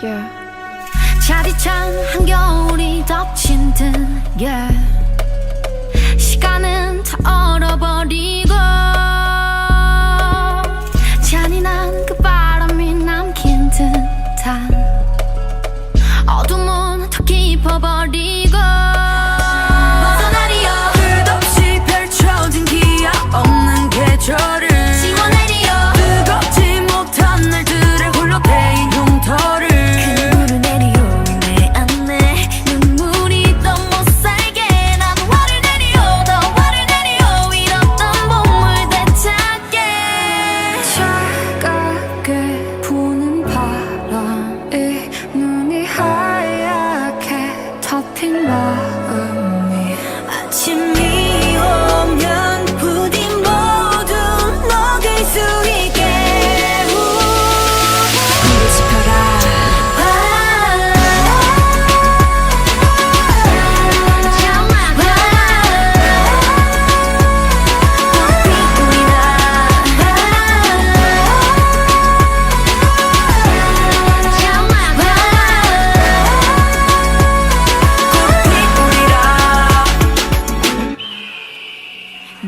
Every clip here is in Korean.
Yeah. 차디찬 한겨울이 덮친 듯 yeah. 시간은 다 얼어버리고 잔인한 그 바람이 남긴 듯한 어둠은 더 깊어버리고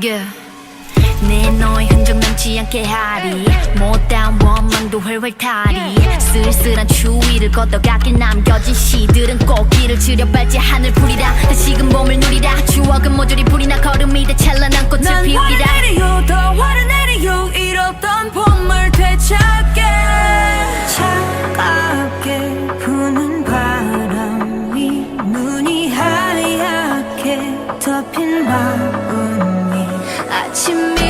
Yeah. 내 너의 흔적 남지 않게 하리. 못다운 원망도 훨훨 타리. 쓸쓸한 추위를 걷어가길 남겨진 시들은 꽃길을 지려 밟지 하늘 풀이라. 다시금 봄을 누리라. 추억은 모조리 불이 나 걸음이 돼 찬란한 꽃을 피우리라 하얗